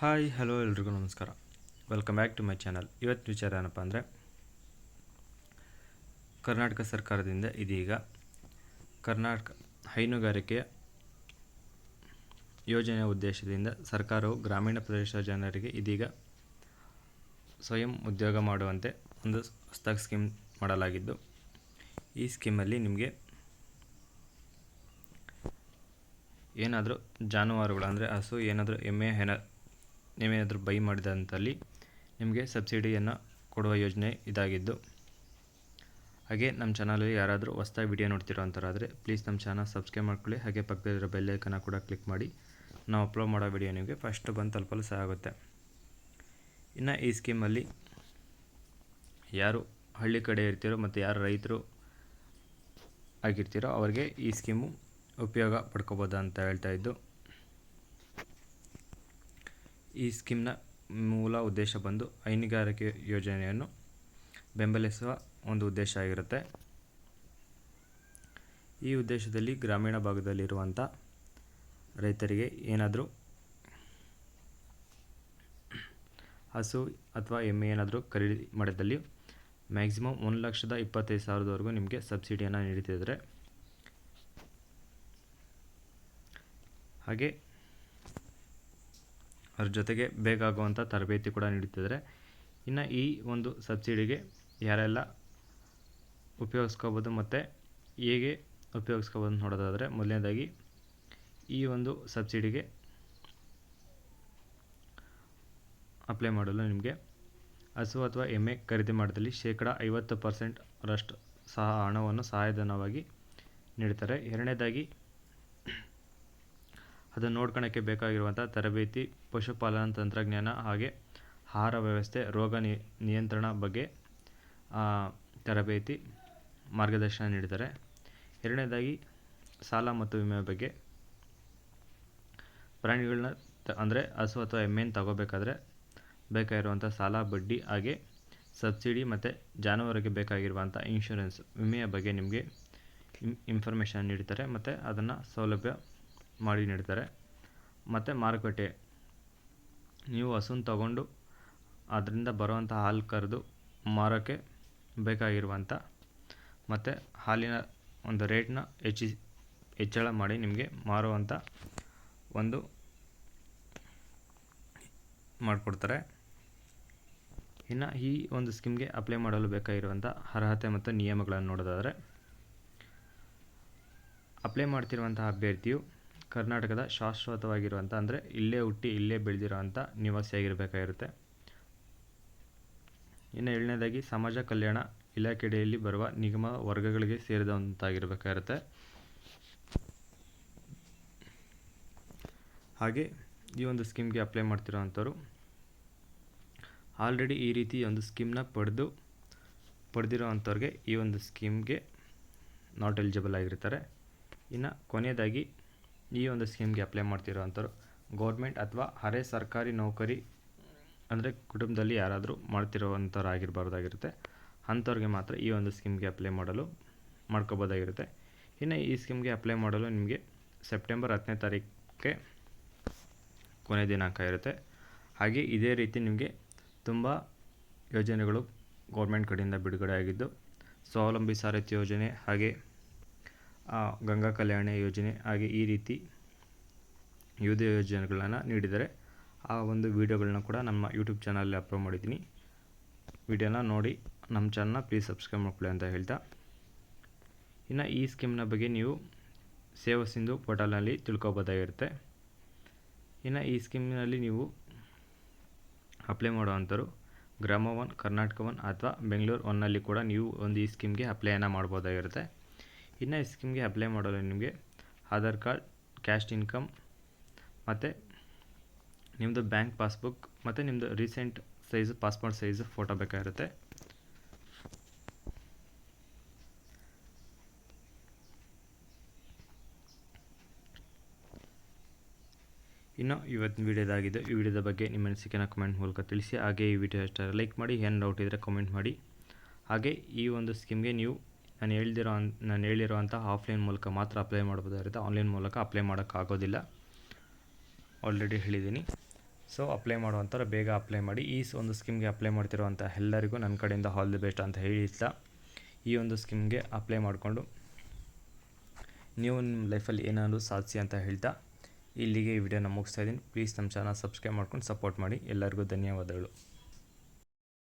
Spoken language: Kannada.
ಹಾಯ್, ಹಲೋ ಎಲ್ರಿಗೂ ನಮಸ್ಕಾರ. Welcome back to my channel ಇವತ್ತು ವಿಚಾರ ಏನಪ್ಪ ಅಂದರೆ, ಕರ್ನಾಟಕ ಸರ್ಕಾರದಿಂದ ಇದೀಗ ಕರ್ನಾಟಕ ಹೈನುಗಾರಿಕೆ ಯೋಜನೆಯ ಉದ್ದೇಶದಿಂದ ಸರ್ಕಾರವು ಗ್ರಾಮೀಣ ಪ್ರದೇಶದ ಜನರಿಗೆ ಇದೀಗ ಸ್ವಯಂ ಉದ್ಯೋಗ ಮಾಡುವಂತೆ ಒಂದು ಹೊಸದಾಗಿ ಸ್ಕೀಮ್ ಮಾಡಲಾಗಿದ್ದು, ಈ ಸ್ಕೀಮಲ್ಲಿ ನಿಮಗೆ ಏನಾದರೂ ಜಾನುವಾರುಗಳು ಅಂದರೆ ಹಸು, ಏನಾದರೂ ಎಮ್ಮೆ, ಹೆನ ನೀವೇನಾದರೂ ಬೈ ಮಾಡಿದಂಥಲ್ಲಿ ನಿಮಗೆ ಸಬ್ಸಿಡಿಯನ್ನು ಕೊಡುವ ಯೋಜನೆ ಇದಾಗಿದ್ದು. ಹಾಗೆ ನಮ್ಮ ಚಾನಲಲ್ಲಿ ಯಾರಾದರೂ ಹೊಸ್ದಾಗಿ ವಿಡಿಯೋ ನೋಡ್ತಿರೋ ಅಂತಾರಾದರೆ ಪ್ಲೀಸ್ ನಮ್ಮ ಚಾನಲ್ ಸಬ್ಸ್ಕ್ರೈಬ್ ಮಾಡ್ಕೊಳ್ಳಿ. ಹಾಗೆ ಪಕ್ಕದಲ್ಲಿರೋ ಬೆಲ್ಲೈಕನ್ನ ಕೂಡ ಕ್ಲಿಕ್ ಮಾಡಿ. ನಾವು ಅಪ್ಲೋಡ್ ಮಾಡೋ ವಿಡಿಯೋ ನಿಮಗೆ ಫಸ್ಟ್ ಬಂದು ತಲುಪಲು ಸಹ ಆಗುತ್ತೆ. ಇನ್ನು ಈ ಸ್ಕೀಮಲ್ಲಿ ಯಾರು ಹಳ್ಳಿ ಕಡೆ ಇರ್ತೀರೋ ಮತ್ತು ಯಾರು ರೈತರು ಆಗಿರ್ತೀರೋ ಅವರಿಗೆ ಈ ಸ್ಕೀಮು ಉಪಯೋಗ ಪಡ್ಕೋಬೋದು ಅಂತ ಹೇಳ್ತಾ ಇದ್ದು. ಈ ಸ್ಕೀಮ್ನ ಮೂಲ ಉದ್ದೇಶ ಬಂದು ಹೈನುಗಾರಿಕೆ ಯೋಜನೆಯನ್ನು ಬೆಂಬಲಿಸುವ ಒಂದು ಉದ್ದೇಶ ಆಗಿರುತ್ತೆ. ಈ ಉದ್ದೇಶದಲ್ಲಿ ಗ್ರಾಮೀಣ ಭಾಗದಲ್ಲಿರುವಂಥ ರೈತರಿಗೆ ಏನಾದರೂ ಹಸು ಅಥವಾ ಎಮ್ಮೆ ಏನಾದರೂ ಖರೀದಿ ಮಾಡಿದಲ್ಲಿ ಮ್ಯಾಕ್ಸಿಮಮ್ ಒಂದು ಲಕ್ಷದ ಇಪ್ಪತ್ತೈದು ಸಾವಿರದವರೆಗೂ ನಿಮಗೆ ಸಬ್ಸಿಡಿಯನ್ನು ನೀಡುತ್ತಿದ್ದಾರೆ ಹಾಗೆ ಅದ್ರ ಜೊತೆಗೆ ಬೇಕಾಗುವಂಥ ತರಬೇತಿ ಕೂಡ ನೀಡುತ್ತಿದ್ದಾರೆ. ಇನ್ನು ಈ ಒಂದು ಸಬ್ಸಿಡಿಗೆ ಯಾರೆಲ್ಲ ಉಪಯೋಗಿಸ್ಕೋಬೋದು ಮತ್ತು ಹೇಗೆ ಉಪಯೋಗಿಸ್ಕೋಬೋದು ನೋಡೋದಾದರೆ ಮೊದಲನೇದಾಗಿ ಈ ಒಂದು ಸಬ್ಸಿಡಿಗೆ ಅಪ್ಲೈ ಮಾಡಲು ನಿಮಗೆ ಹಸು ಅಥವಾ ಎಮ್ಮೆ ಖರೀದಿ ಮಾಡಿದಲ್ಲಿ ಶೇಕಡ ಐವತ್ತು ಪರ್ಸೆಂಟ್ ರಷ್ಟು ಸಹ ಹಣವನ್ನು ಸಹಾಯಧನವಾಗಿ ನೀಡ್ತಾರೆ ಎರಡನೇದಾಗಿ ಅದನ್ನು ನೋಡ್ಕೊಳ್ಳೋಕ್ಕೆ ಬೇಕಾಗಿರುವಂಥ ತರಬೇತಿ ಪಶುಪಾಲನಾ ತಂತ್ರಜ್ಞಾನ ಹಾಗೆ ಆಹಾರ ವ್ಯವಸ್ಥೆ, ರೋಗ ನಿಯಂತ್ರಣ ಬಗ್ಗೆ ತರಬೇತಿ ಮಾರ್ಗದರ್ಶನ ನೀಡ್ತಾರೆ ಎರಡನೇದಾಗಿ, ಸಾಲ ಮತ್ತು ವಿಮೆ ಬಗ್ಗೆ. ಪ್ರಾಣಿಗಳನ್ನ ಅಂದರೆ ಹಸು ಅಥವಾ ಎಮ್ಮೆನ ತಗೋಬೇಕಾದ್ರೆ ಬೇಕಾಗಿರುವಂಥ ಸಾಲ, ಬಡ್ಡಿ ಹಾಗೆ ಸಬ್ಸಿಡಿ ಮತ್ತು ಜಾನುವಾರಿಗೆ ಬೇಕಾಗಿರುವಂಥ ಇನ್ಶೂರೆನ್ಸ್ ವಿಮೆಯ ಬಗ್ಗೆ ನಿಮಗೆ ಇನ್ಫಾರ್ಮೇಷನ್ ನೀಡ್ತಾರೆ ಮತ್ತು ಅದನ್ನು ಸೌಲಭ್ಯ ಮಾಡಿ ನೀಡ್ತಾರೆ. ಮತ್ತು ಮಾರುಕಟ್ಟೆ. ನೀವು ಹಸುನ ತಗೊಂಡು ಅದರಿಂದ ಬರುವಂಥ ಹಾಲು ಕರೆದು ಮಾರೋಕ್ಕೆ ಬೇಕಾಗಿರುವಂಥ ಮತ್ತು ಹಾಲಿನ ಒಂದು ರೇಟ್ನ ಹೆಚ್ಚಿ, ಹೆಚ್ಚಳ ಮಾಡಿ ನಿಮಗೆ ಮಾರುವಂಥ ಒಂದು ಮಾಡಿಕೊಡ್ತಾರೆ. ಇನ್ನು ಈ ಒಂದು ಸ್ಕೀಮ್ಗೆ ಅಪ್ಲೈ ಮಾಡಲು ಬೇಕಾಗಿರುವಂಥ ಅರ್ಹತೆ ಮತ್ತು ನಿಯಮಗಳನ್ನು ನೋಡೋದಾದರೆ, ಅಪ್ಲೈ ಮಾಡ್ತಿರುವಂಥ ಅಭ್ಯರ್ಥಿಯು ಕರ್ನಾಟಕದ ಶಾಶ್ವತವಾಗಿರುವಂಥ, ಅಂದರೆ ಇಲ್ಲೇ ಹುಟ್ಟಿ ಇಲ್ಲೇ ಬೆಳೆದಿರೋವಂಥ ನಿವಾಸಿಯಾಗಿರಬೇಕಾಗಿರುತ್ತೆ ಇನ್ನು ಏಳನೇದಾಗಿ, ಸಮಾಜ ಕಲ್ಯಾಣ ಇಲಾಖೆಯಲ್ಲಿ ಬರುವ ನಿಗಮ ವರ್ಗಗಳಿಗೆ ಸೇರಿದಂತಾಗಿರಬೇಕಾಗಿರುತ್ತೆ. ಹಾಗೆ ಈ ಒಂದು ಸ್ಕೀಮ್ಗೆ ಅಪ್ಲೈ ಮಾಡ್ತಿರೋವಂಥವ್ರು, ಆಲ್ರೆಡಿ ಈ ರೀತಿ ಒಂದು ಸ್ಕೀಮ್ನ ಪಡೆದು ಪಡೆದಿರೋ ಅಂಥವ್ರಿಗೆ ಈ ಒಂದು ಸ್ಕೀಮ್ಗೆ ನಾಟ್ ಎಲಿಜಿಬಲ್ ಆಗಿರ್ತಾರೆ. ಇನ್ನು ಕೊನೆಯದಾಗಿ ಈ ಒಂದು ಸ್ಕೀಮ್ಗೆ ಅಪ್ಲೈ ಮಾಡ್ತಿರೋ ಅಂಥವ್ರು ಗೌರ್ಮೆಂಟ್ ಅಥವಾ ಅರೆ ಸರ್ಕಾರಿ ನೌಕರಿ ಅಂದರೆ ಕುಟುಂಬದಲ್ಲಿ ಯಾರಾದರೂ ಮಾಡ್ತಿರೋವಂಥವ್ರು ಆಗಿರಬಾರ್ದಾಗಿರುತ್ತೆ ಅಂಥವ್ರಿಗೆ ಮಾತ್ರ ಈ ಒಂದು ಸ್ಕೀಮ್ಗೆ ಅಪ್ಲೈ ಮಾಡಲು ಮಾಡ್ಕೋಬೋದಾಗಿರುತ್ತೆ. ಇನ್ನು ಈ ಸ್ಕೀಮ್ಗೆ ಅಪ್ಲೈ ಮಾಡಲು ನಿಮಗೆ ಸೆಪ್ಟೆಂಬರ್ ಹತ್ತನೇ ತಾರೀಕಿಗೆ ಕೊನೆ ದಿನಾಂಕ ಇರುತ್ತೆ. ಹಾಗೆ ಇದೇ ರೀತಿ ನಿಮಗೆ ತುಂಬ ಯೋಜನೆಗಳು ಗೌರ್ಮೆಂಟ್ ಕಡೆಯಿಂದ ಬಿಡುಗಡೆ ಆಗಿದ್ದು, ಸ್ವಾವಲಂಬಿ ಸಾರಥಿ ಯೋಜನೆ ಹಾಗೆ ಗಂಗಾ ಕಲ್ಯಾಣ ಯೋಜನೆ ಹಾಗೆ ಈ ರೀತಿ ವಿವಿಧ ಯೋಜನೆಗಳನ್ನು ನೀಡಿದರೆ ಆ ಒಂದು ವೀಡಿಯೋಗಳನ್ನ ಕೂಡ ನಮ್ಮ ಯೂಟ್ಯೂಬ್ ಚಾನಲಲ್ಲಿ ಅಪ್ಲೋಡ್ ಮಾಡಿದ್ದೀನಿ. ವಿಡಿಯೋನ ನೋಡಿ, ನಮ್ಮ ಚಾನಲ್ನ ಪ್ಲೀಸ್ ಸಬ್ಸ್ಕ್ರೈಬ್ ಮಾಡ್ಕೊಳ್ಳಿ ಅಂತ ಹೇಳ್ತಾ. ಇನ್ನು ಈ ಸ್ಕೀಮ್ನ ಬಗ್ಗೆ ನೀವು ಸೇವಾ ಸಿಂಧು ಪೋರ್ಟಲ್ನಲ್ಲಿ ತಿಳ್ಕೊಬೋದಾಗಿರುತ್ತೆ. ಇನ್ನು ಈ ಸ್ಕೀಮ್ನಲ್ಲಿ ನೀವು ಅಪ್ಲೈ ಮಾಡುವಂಥವ್ರು ಗ್ರಾಮ ಒನ್ ಕರ್ನಾಟಕ ಒನ್ ಅಥವಾ ಬೆಂಗಳೂರು ಒನ್ನಲ್ಲಿ ಕೂಡ ನೀವು ಒಂದು ಈ ಸ್ಕೀಮ್ಗೆ ಅಪ್ಲೈಯನ್ನು ಮಾಡ್ಬೋದಾಗಿರುತ್ತೆ. ಇನ್ನು ಈ ಸ್ಕೀಮ್ಗೆ ಅಪ್ಲೈ ಮಾಡಲು ನಿಮಗೆ. ಆಧಾರ್ ಕಾರ್ಡ್ ಕ್ಯಾಶ್ ಇನ್ಕಮ್ ಮತ್ತು ನಿಮ್ಮದು ಬ್ಯಾಂಕ್ ಪಾಸ್ಬುಕ್ ಮತ್ತು ನಿಮ್ಮದು recent size passport size photo ಬೇಕಾಗಿರುತ್ತೆ. ಇನ್ನು ಇವತ್ತಿನ ವಿಡಿಯೋದಾಗಿದೆ ಈ ವಿಡಿಯೋದ ಬಗ್ಗೆ ನಿಮ್ಮ ಅನಿಸಿಕೆನ ಕಮೆಂಟ್ ಮೂಲಕ ತಿಳಿಸಿ. ಹಾಗೆ ಈ ವಿಡಿಯೋ ಇಷ್ಟ ಲೈಕ್ ಮಾಡಿ. ಏನು ಡೌಟ್ ಇದ್ದರೆ ಕಮೆಂಟ್ ಮಾಡಿ. ಹಾಗೆ ಈ ಒಂದು ಸ್ಕೀಮ್ಗೆ ನೀವು ನಾನು ಹೇಳ್ದಿರೋ ನಾನು ಹೇಳಿರುವಂಥ ಆಫ್ಲೈನ್ ಮೂಲಕ ಮಾತ್ರ ಅಪ್ಲೈ ಮಾಡ್ಬೋದಾಗಿರುತ್ತೆ ಆನ್ಲೈನ್ ಮೂಲಕ ಅಪ್ಲೈ ಮಾಡೋಕ್ಕಾಗೋದಿಲ್ಲ. ಆಲ್ರೆಡಿ ಹೇಳಿದ್ದೀನಿ. ಸೊ ಅಪ್ಲೈ ಮಾಡುವಂಥವ್ರು ಬೇಗ ಅಪ್ಲೈ ಮಾಡಿ. ಈ ಒಂದು ಸ್ಕೀಮ್ಗೆ ಅಪ್ಲೈ ಮಾಡ್ತಿರುವಂಥ ಎಲ್ಲರಿಗೂ ನನ್ನ ಕಡೆಯಿಂದ ಆಲ್ ದಿ ಬೆಸ್ಟ್ ಅಂತ ಹೇಳ್ತಾ ಈ ಒಂದು ಸ್ಕೀಮ್ಗೆ ಅಪ್ಲೈ ಮಾಡಿಕೊಂಡು ನೀವು ನಿಮ್ಮ ಲೈಫಲ್ಲಿ ಏನಾದರೂ ಸಾಧಿಸಿ ಅಂತ ಹೇಳ್ತಾ ಇಲ್ಲಿಗೆ ಈ ವಿಡಿಯೋನ ಮುಗಿಸ್ತಾ ಇದ್ದೀನಿ. ಪ್ಲೀಸ್ ನಮ್ಮ ಚಾನಲ್ ಸಬ್ಸ್ಕ್ರೈಬ್ ಮಾಡ್ಕೊಂಡು ಸಪೋರ್ಟ್ ಮಾಡಿ. ಎಲ್ಲರಿಗೂ ಧನ್ಯವಾದಗಳು.